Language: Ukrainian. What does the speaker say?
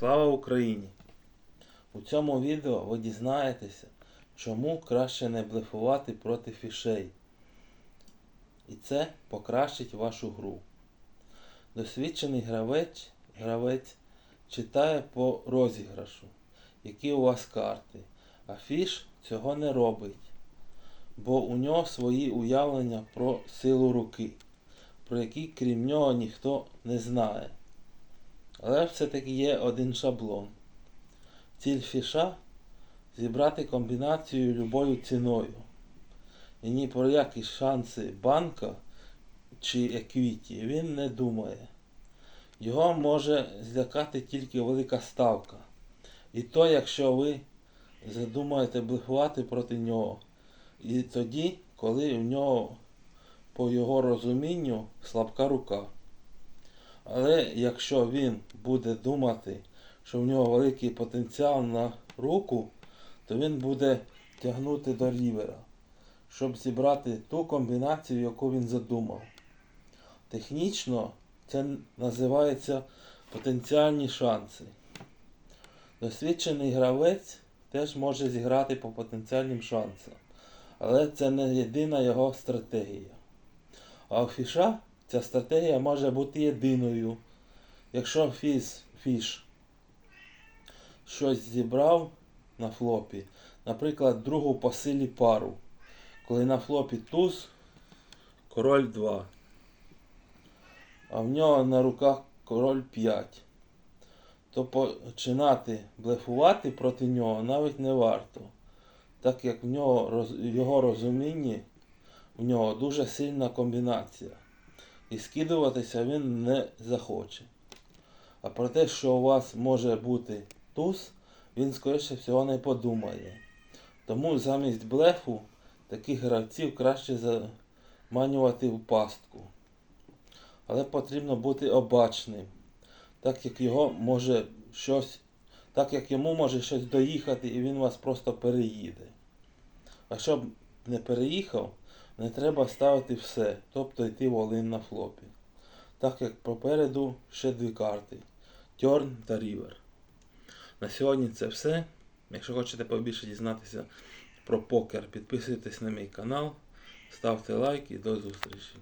Слава Україні! У цьому відео ви дізнаєтеся, чому краще не блефувати проти фішей. І це покращить вашу гру. Досвідчений гравець, гравець читає по розіграшу, які у вас карти, а фіш цього не робить, бо у нього свої уявлення про силу руки, про які крім нього ніхто не знає. Але все-таки є один шаблон. Ціль фіша зібрати комбінацію любою ціною. І ні про які шанси банка чи еквіті він не думає. Його може злякати тільки велика ставка. І то, якщо ви задумаєте блефувати проти нього. І тоді, коли в нього, по його розумінню, слабка рука. Але якщо він буде думати, що в нього великий потенціал на руку, то він буде тягнути до рівера, щоб зібрати ту комбінацію, яку він задумав. Технічно це називається потенціальні шанси. Досвідчений гравець теж може зіграти по потенціальним шансам, але це не єдина його стратегія. А фіша ця стратегія може бути єдиною. Якщо фіз, фіш щось зібрав на флопі, наприклад, другу по силі пару, коли на флопі туз, король 2, а в нього на руках король 5, то починати блефувати проти нього навіть не варто, так як в нього в його розумінні в нього дуже сильна комбінація. І скидуватися він не захоче. А про те, що у вас може бути туз, він скоріше всього не подумає. Тому замість блефу таких гравців краще заманювати в пастку. Але потрібно бути обачним, так як його може щось, так як йому може щось доїхати і він вас просто переїде. А щоб не переїхав, не треба ставити все, тобто йти волин на флопі. Так як попереду ще дві карти Тьорн та Рівер. На сьогодні це все. Якщо хочете побільше дізнатися про покер, підписуйтесь на мій канал, ставте лайк і до зустрічі.